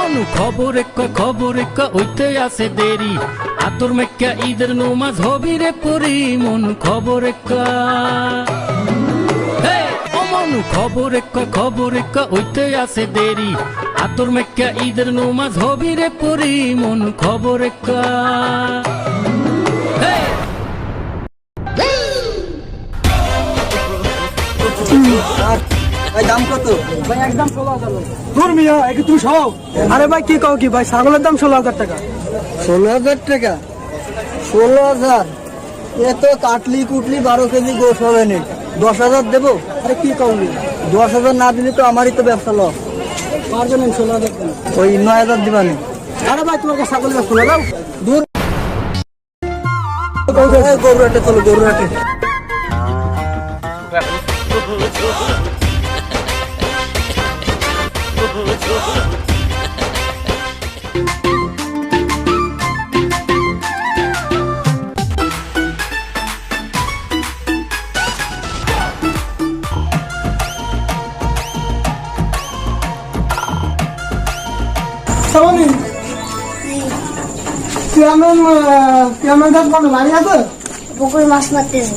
অমনু খবর একটা খবর একটা ওইতে আছে দেরি। আতর মেক্কা ঈদের নমাজ হবি রে পরি মনু খবর অমনু খবর একটা খবর একটা ওইতে আছে দেরি। আতর মেক্কা ঈদের নমাজ হবি রে পরি মনু খবর একটা হে। ভাই দাম কত? ভাই একদম ষোলো হাজার দূর মিয়া একটু তুমি সব। আরে ভাই কি কও কি? ভাই ছাগলের দাম ষোলো হাজার টাকা। ষোলো হাজার টাকা? ষোলো হাজার? এ তো কাটলি কুটলি বারো কেজি গোস হবে নি। দশ হাজার দেবো? আরে কি কও দশ হাজার না দিলে তো আমারই তো ব্যবসা লস। পারবেন ষোলো হাজার ওই নয় হাজার দিবানি আরে ভাই তোমাকে ছাগল গাছ তুলে দাও দূর গরু হাটে চলো গরু হাটে। সামানি চেয়ারম্যান চেয়ারম্যান সাহেব কোনো বাড়ি আছে পুকুর মাছ মারতেছে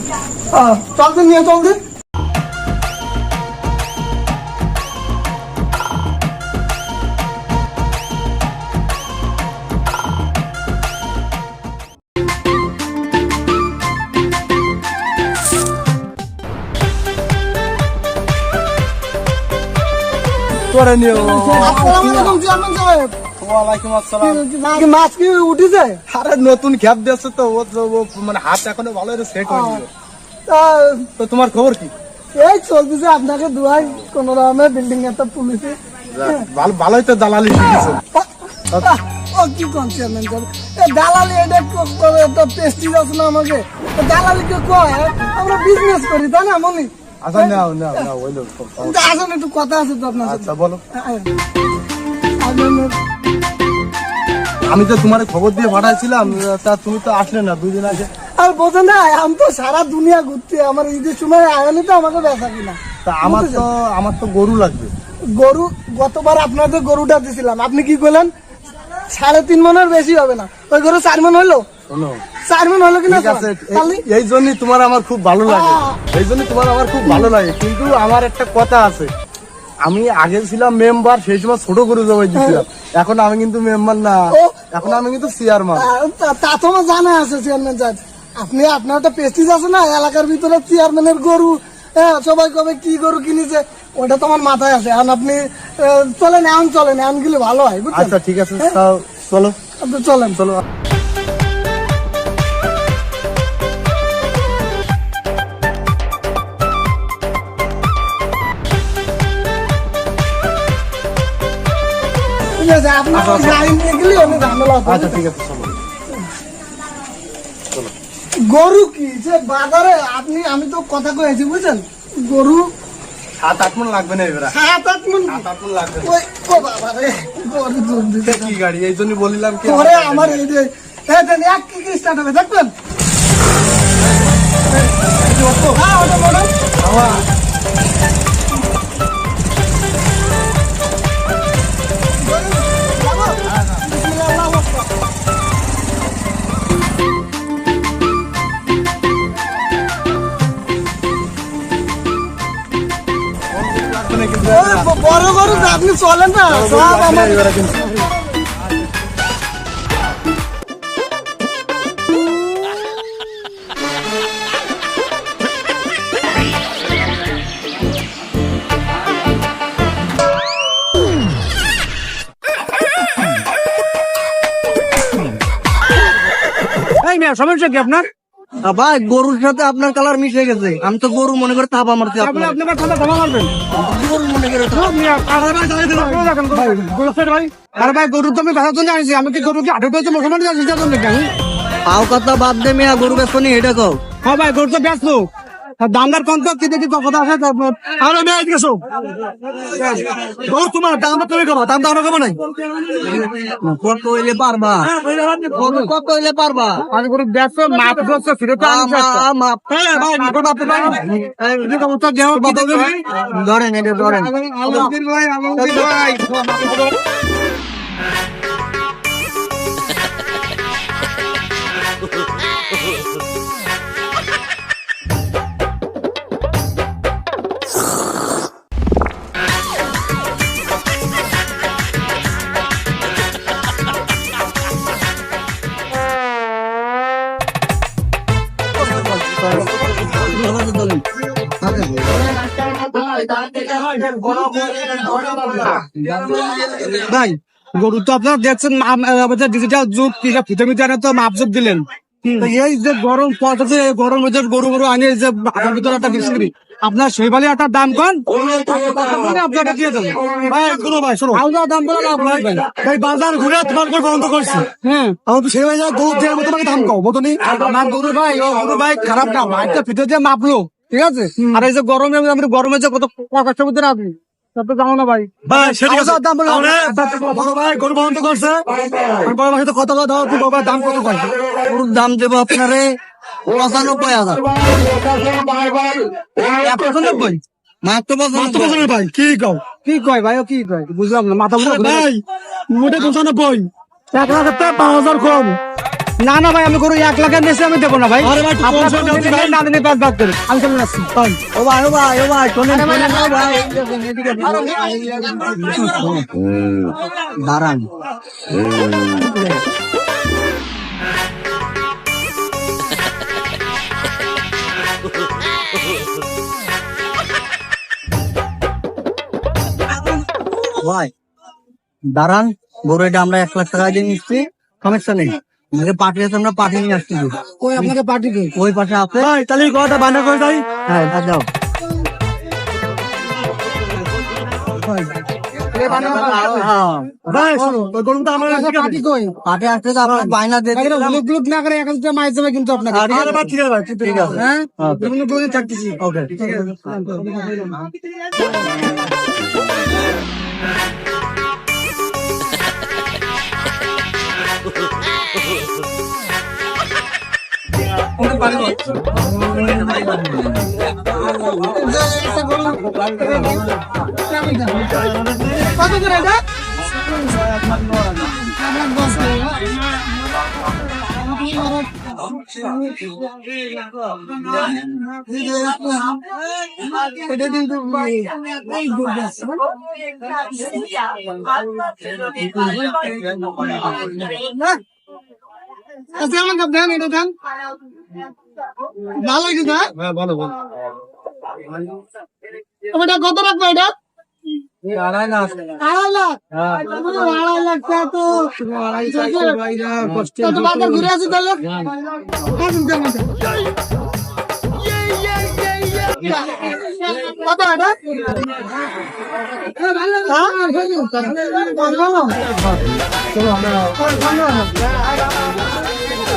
আহ, চল তো নিয়ে চল করে নিও মাছ কি উঠেছে? আরে নতুন খ্যাপ দিয়েছে তো ও মানে হাত এখনও ভালো সেট হয়নি। তো তোমার খবর কি? এই চলতেছে আপনাকে দুয়াই কোন রকমের বিল্ডিং একটা ভালো ভালোই তো দালালি শিখেছো। ও কি এ দালালি এটা আছে না আমাকে। এ দালালি কে কয়? আমরা বিজনেস করি তাই না মনি? আচ্ছা নাও নাও নাও ওই লোক আসুন একটু কথা আছে তো আপনার আচ্ছা বলো। আমি তো তোমার খবর দিয়ে পাঠাইছিলাম তা তুমি তো আসলে না দুদিন আগে আর বোঝেন না আমি তো সারা দুনিয়া ঘুরতে আমার ঈদের সময় আয়নি তো আমাকে বেচা কিনা তা আমার তো আমার তো গরু লাগবে। গরু গতবার আপনাদের গরুটা দিছিলাম আপনি কি করলেন? সাড়ে তিন মনের বেশি হবে না। ওই গরু চার মন হলো শোনো চার মন হলো কিনা ঠিক আছে এই- জন্যই তোমার আমার খুব ভালো লাগে। এই জন্য তোমার আমার খুব ভালো লাগে। কিন্তু আমার একটা কথা আছে। আমি আগে ছিলাম মেম্বার সেই সময় ছোট গরু জমাই দিছিলাম। এখন আমি কিন্তু মেম্বার না। এখন আমি কিন্তু চেয়ারম্যান তা- তা আমার জানা আছে চেয়ারম্যান সাহেব। আপনি আপনার একটা পেস্টিজ আছে না? এলাকার ভিতরে চেয়ারম্যানের গরু হ্যাঁ সবাই কবে কি গরু কিনেছে ওটা তো আমার মাথায় আছে। এখন আপনি চলেন এখন চলেন এখন গেলে ভালো হয় আচ্ছা ঠিক আছে চলো। চলেন। চলো। আছে আপনার গাড়ি নিয়ে গেলে অনেক ঝামেলা হবে। আচ্ছা ঠিক আছে চলো। গরু কি? যে বাজারে আপনি আমি তো কথা কয়েছি বুঝছেন? গরু সাত আট মন লাগবে না এবার? সাত আট মন? সাত আট মন লাগবে ওই ও বাবা রে গরু দুধ দিতে। কি গাড়ি? এই জন্য বলিলাম কি আমার এই যে এই দেন, এক কি কি স্টার্ট হবে দেখবেন হ্যাঁ, ওটা? গরু তো আপনি চলেন না সব আমার এবারে কিন্তু এই মেয়ে সমস্যা কি আপনার ভাই গরুর সাথে আপনার কালার মিশে গেছে। আমি তো গরু মনে করে থাপা মারছি আপনি আপনি আমার কথা ক্ষমা করবেন। গরু মনে করে আরে ভাই গরু তো আমি বেচার জন্য আনিছি। আমি কি গরু কি আটক হয়েছে মুসলমান আনিছি যার জন্য নাকি? কথা বাদ দে মিয়া গরু বেচো নি এটা কও। হ্যাঁ ভাই গরু তো ব্যস্ত দামদার কম তো কি দেখি কথা আছে? আরে মেয়ে এদিকে এসো গরু তোমার দাম তুমি কমা দাম দাম কমা নাই। কত হইলে পারবা? কত হইলে পারবা? আমি গরু ব্যস্ত মাপ ব্যস্ত ফিরে তো হ্যাঁ ভাই মাপ ধরেন এটা ধরেন। আলমগীর ভাই। ভাই গরু তো আপনার দেখছেন ডিজিটাল যুগ তো মাপজুপ দিলেন এই যে গরম পড়তেছে এই গরম যে গরু গরু আনে যে ভিতরে একটা বিক্রি আপনার দাম কন আপনাকে দিয়ে দেবো ভাই শোনো ভাই শোনো আলাদা দাম বলে লাভ নাই ভাই ভাই বাজার ঘুরে তোমার করে বন্ধ করছে হ্যাঁ আমার তো সেই ভাই গরু মতো তোমাকে দাম কও মতনি আমার গরু ভাই ও গরু ভাই খারাপ না ভাইটা ফিতে দিয়ে মাপলো ঠিক আছে? আর এই যে গরমে আমি গরমে যে কত কষ্টের মধ্যে রাখবি সব জানো না ভাই। ভাই সেটা দাম বলে বড় ভাই গরু বন্ধ করছে। বড় ভাই তো কথা দাও তুই বড় দাম কত কয়? গরুর দাম দেবো আপনারে পঁচানব্বই হাজার। পঁচানব্বই? মাত্র পঁচানব্বই। ভাই কি কও? কি কয় ভাই কি কয়? বুঝলাম না মাথা ভাই মোটে পঁচানব্বই। এক লাখ পাঁচ হাজার কম। না না ভাই আমি গরু এক লাখের বেশি আমি দেবো না ভাই। না পাঁচ ভাগ করে। আমি চলে যাচ্ছি। ও ভাই ও ভাই ও ভাই শোনেন ভাই দাঁড়ান। ভাই দাঁড়ান। এটা আমরা এক লাখ টাকা দিয়ে নিচ্ছি। সমস্যা নেই। আমাকে পার্টি আছে আমরা পার্টি নিয়ে আসছি ওই আপনাকে পার্টি ওই পাশে আছে। ভাই তাহলে কথা বানা করে যাই হ্যাঁ তা যাও পার্টি কত করে এটা? এটা কিন্তু আচ্ছা আমাকে দেন এটা দেন। ভালো না হ্যাঁ ভালো ভালো। এটা কত রাখব এটা? আড়াই লাখ। আড়াই লাখ? হ্যাঁ। আড়াই লাখ তো। বাজার ঘুরে আসি তাহলে? কত এটা? ভালো।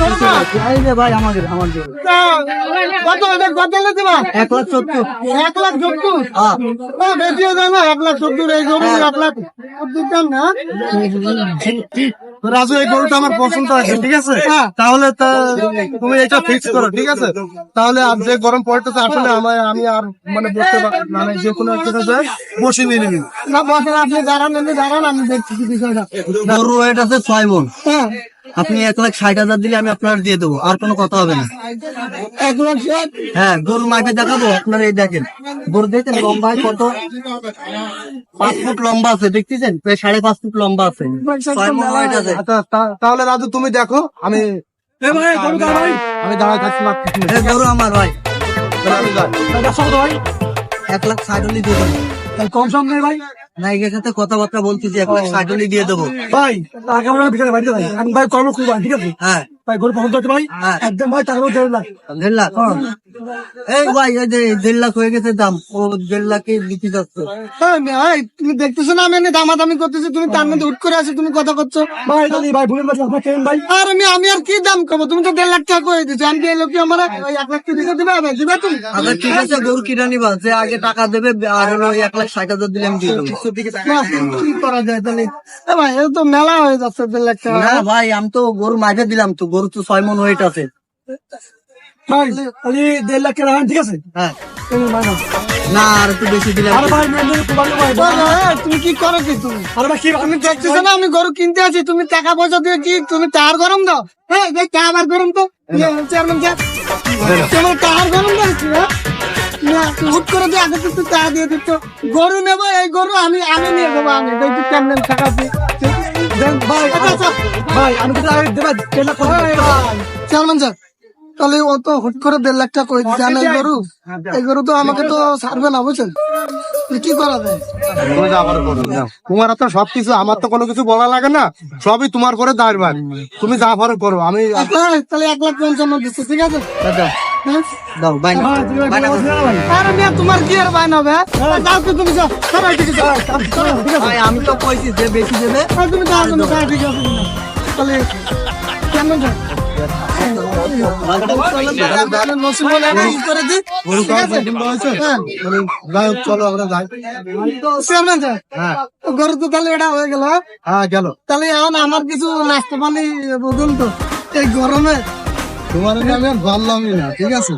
ভাই আমাদের আমাদের কত কত এক লাখ সত্তর এক লাখ সত্তর বেশি হয়ে না এক লাখ সত্তর এই গরু এক লাখ সত্তর দাম না রাজু এই গরুটা আমার পছন্দ আছে ঠিক আছে। তাহলে তা- তুমি এটা ফিক্স করো ঠিক আছে তাহলে আর যে গরম পড়তেছে আসলে আমার আমি আর মানে বসতে মানে যে কোনো একটা জায়গায় বসে নিয়ে নিবি না বসেন আপনি দাঁড়ান দাঁড়ান আমি দেখছি কি বিষয়টা গরু আছে ছয় মন হ্যাঁ আপনি এক লাখ ষাট হাজার দিলে আমি আপনার দিয়ে দেবো আর কোনো কথা হবে না। এক লাখ ষাট? হ্যাঁ গরু মাকে দেখাবো আপনার এই দেখেন। গরু দেখেন লম্বায় কত? পাঁচ ফুট লম্বা আছে দেখতেছেন? প্রায় সাড়ে পাঁচ ফুট লম্বা আছে। আছে। তাহলে রাজু তুমি দেখো আমি আমি দাঁড়ায় থাকছি না গরু আমার ভাই। এক লাখ ষাট হলে দিয়ে দেবো। কম সম নেই ভাই। নায়িকের সাথে কথাবার্তা বলতেছি এক লাখ ষাট হলে দিয়ে দেবো। ভাই টাকা আমরা ভিতরে বাড়িতে ভাই আমি ভাই কর্ম ঠিক আছে? হ্যাঁ। ভাই গরু পছন্দ হচ্ছে ভাই হ্যাঁ। একদম ভাই টাকা দেড় লাখ। দেড় লাখ এই ভাই এই যে দেড় লাখ হয়ে গেছে দাম। ও দেড় লাখে বিক্রি যাচ্ছে। হ্যাঁ, ভাই তুমি দেখতেছো না আমি দামাদামি করতেছি? তুমি তার মধ্যে হুট করে আছো তুমি কথা করছ। ভাই ভাই ভুলেন ভাই? আর আমি আমি আর কি দাম করব? তুমি তো দেড় লাখ টাকা করে দিচ্ছ আমি এই লোক আমার এক লাখ টাকা দিবে? ভাই দিবে তুমি? আচ্ছা ঠিক আছে গরু কিনা নিবা। যে আগে টাকা দেবে আর হলো ওই এক লাখ ষাট হাজার দিলে আমি দিয়ে দেবো। না, কি করা যায় তাহলে? ভাই তো মেলা হয়ে যাচ্ছে না ভাই আমি তো গরু মাঝে দিলাম তো গরু তো ছয় মন ওয়েট আছে। ভাই তাহলে দেড় লাখ টাকা ঠিক আছে? হ্যাঁ। না আর একটু বেশি দিলাম তুমি কি করো কি তুমি? তুমি দেখতেছো না আমি গরু কিনতে আছি তুমি টাকা পয়সা দিয়ে কি তুমি টাকার গরম দাও? হ্যাঁ টাকা আবার গরম তো। চেয়ারম্যান টাকার গরম দাও হ্যাঁ? হুট করে দিয়ে আগে তো চা দিয়ে দিত গরু নেব এই গরু আমি আমি নিয়ে যাব আমি। কেমন চেয়ারম্যান স্যার তাহলে ও তো হুট করে দেড় লাখ টাকা করে দিচ্ছে এই গরু? এই গরু তো আমাকে তো না বুঝছেন? কি করা যায়? তোমার তো সবকিছু আমার তো কোনো কিছু বলা লাগে না সবই তোমার করে দাঁড়বান তুমি যা পারো করো আমি এক লাখ, তাহলে এক লাখ পঞ্চান্ন দিচ্ছে ঠিক আছে? হ্যাঁ? দাও ভাই আরে মিয়া, তোমার কি আর বাইন হবে হ্যাঁ? যাও তুমি যাও। সবাই ঠিক আছে। ভাই আমি তো কইছি যে বেশি দেবে। হ্যাঁ, তুমি যাও তুমি যাও ঠিক আছে তাহলে যাও? হ্যাঁ। চলো আমরা যাই হ্যাঁ গরু তো তাহলে এটা হয়ে গেল হ্যাঁ? হ্যাঁ। গেল তাহলে এখন আমার কিছু নাস্তা পানি বুঝুন তো এই গরমে তোমার আমি আর বললামই না ঠিক আছে?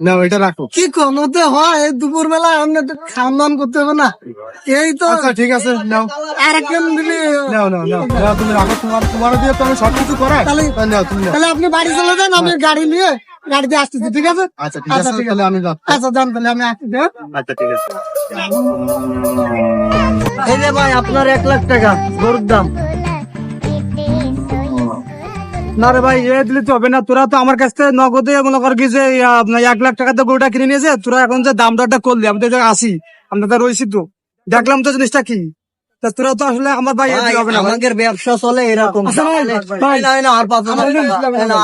না এটা রাখো। কি কমতে হয় দুপুর বেলা আমরা তো খাওয়ান দাওয়ান করতে হবে না। এই তো আচ্ছা ঠিক আছে নাও। আর একজন দিলে? নাও নাও নাও। নাও, তুমি রাখো তোমার তোমার দিয়ে তো আমি সবকিছু করাই। তাহলে- নাও তুমি তাহলে আপনি বাড়ি চলে যান আমি গাড়ি নিয়ে গাড়িতে আসতেছি ঠিক আছে? আচ্ছা ঠিক আছে তাহলে আমি আচ্ছা যান তাহলে আমি আসতেছি হ্যাঁ? আচ্ছা ঠিক আছে। এই যে ভাই আপনার এক লাখ টাকা গরুর দাম। না রে ভাই এ দিলে তো হবে না। তোরা তো আমার কাছ থেকে নগদে মনে কর কি যে এক লাখ টাকা তো গরুটা কিনে নিয়েছে তোরা এখন যে দাম দরটা করলি আমি তো আসি আমরা তো রয়েছি তো। দেখলাম তো জিনিসটা কি? তোরা তো আসলে আমার ভাই হবে না আমাদের ব্যবসা চলে এরকম। আচ্ছা আর পাঁচ হাজার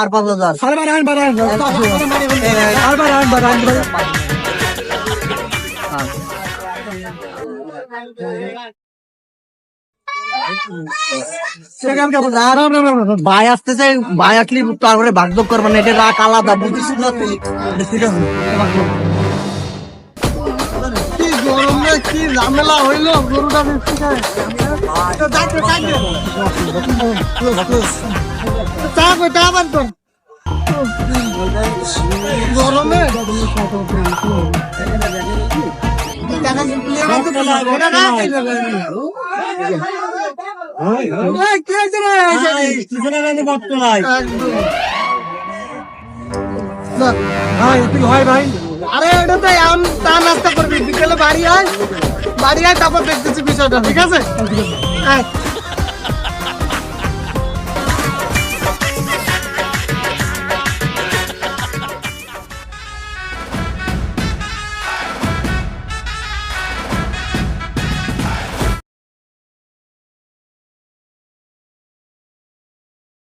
আর পাঁচ হাজার। আরে ভাই, আসলি তারপরে ভাগযোগ করবেন এটা রাখ আলাদা বুঝিস না গরমে আরে এটা তো এখন তা নাস্তা করবি। বিকেলে বাড়ি আয় বাড়ি আয় তারপর দেখতেছি বিষয়টা ঠিক আছে। আয়।